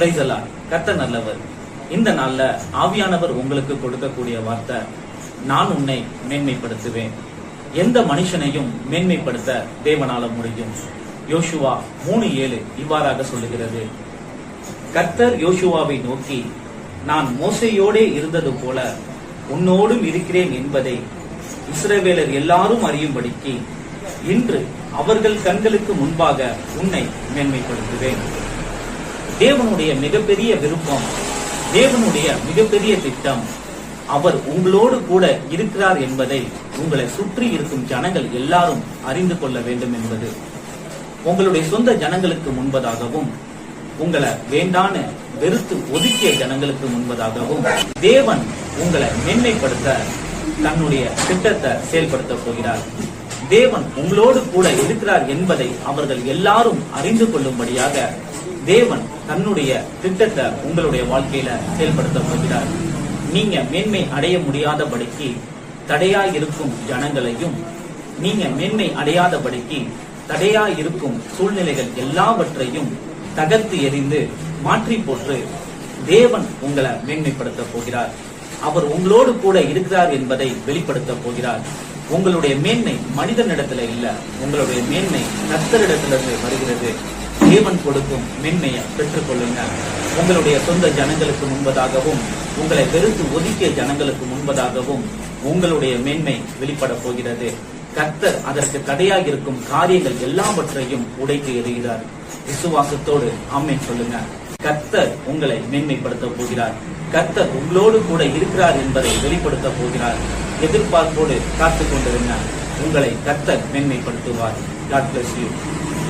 Price எல்லாம் கத்த நல்லவர். இந்த நாள்ல ஆவியானவர் உங்களுக்கு கொடுக்கக்கூடிய வார்த்தை நான் உன்னை மேன்மைப்படுத்துவேன். எந்த மனுஷனையும் மேன்மைப்படுத்த தேவனால முடியும். யோசுவா மூணு ஏழு இவ்வாறாக சொல்லுகிறது. கர்த்தர் யோசுவாவை நோக்கி நான் மோசையோடே இருந்தது போல உன்னோடும் இருக்கிறேன் என்பதை இஸ்ரவேலர் எல்லாரும் அறியும்படிக்கு இன்று அவர்கள் கண்களுக்கு முன்பாக உன்னை மேன்மைப்படுத்துவேன். தேவனுடைய மிகப்பெரிய விருப்பம் தேவனுடைய மிகப்பெரிய திட்டம் அவர் உங்களோடு கூட இருக்கிறார் என்பதை உங்களை சுற்றி இருக்கும் ஜனங்கள் எல்லாரும் அறிந்து கொள்ள வேண்டும் என்பது. உங்களுடைய சொந்த ஜனங்களுக்கு முன்பதாகவும் உங்களை வேண்டான வெறுத்து ஒதுக்கிய ஜனங்களுக்கு முன்பதாகவும் தேவன் உங்களை மேன்மைப்படுத்த தன்னுடைய திட்டத்தை செயல்படுத்த போகிறார். தேவன் உங்களோடு கூட இருக்கிறார் என்பதை அவர்கள் எல்லாரும் அறிந்து கொள்ளும்படியாக தேவன் தன்னுடைய திட்டத்தை உங்களுடைய வாழ்க்கையில செயல்படுத்த போகிறார். நீங்க மேன்மை அடைய முடியாதபடிக்கு தடையா இருக்கும் ஜனங்களையும் நீங்க மேன்மை அடையாதபடிக்கு தடையா இருக்கும் சூழ்நிலைகள் எல்லாவற்றையும் தகர்த்து எறிந்து மாற்றி போட்டு தேவன் உங்களை மேன்மைப்படுத்த போகிறார். அவர் உங்களோடு கூட இருக்கிறார் என்பதை வெளிப்படுத்த போகிறார். உங்களுடைய மேன்மை மனிதனிடத்துல இல்ல உங்களுடைய மேன்மை கத்தரிடத்திலிருந்து வருகிறது. தேவன் கொடுக்கும் மேன்மையை பெற்றுக்கொள்ளுங்க உங்களுடைய சொந்த ஜனங்களுக்கு முன்பதாகவும் உங்களை வெறுத்து ஒதுக்கிய ஜனங்களுக்கு முன்பதாகவும் உங்களுடைய மேன்மை வெளிப்பட போகிறது. கர்த்தர் அதற்கு தடையாக இருக்கும் காரியங்கள் எல்லாவற்றையும் உடைத்து எறிகிறார். விசுவாசத்தோடு ஆமென் சொல்லுங்க கர்த்தர் உங்களை மேன்மைப்படுத்த போகிறார். கர்த்தர் உங்களோடு கூட இருக்கிறார் என்பதை வெளிப்படுத்த போகிறார். எதிர்பார்ப்போடு காத்து கொண்டிருங்க உங்களை கர்த்தர் மேன்மைப்படுத்துவார். God bless you.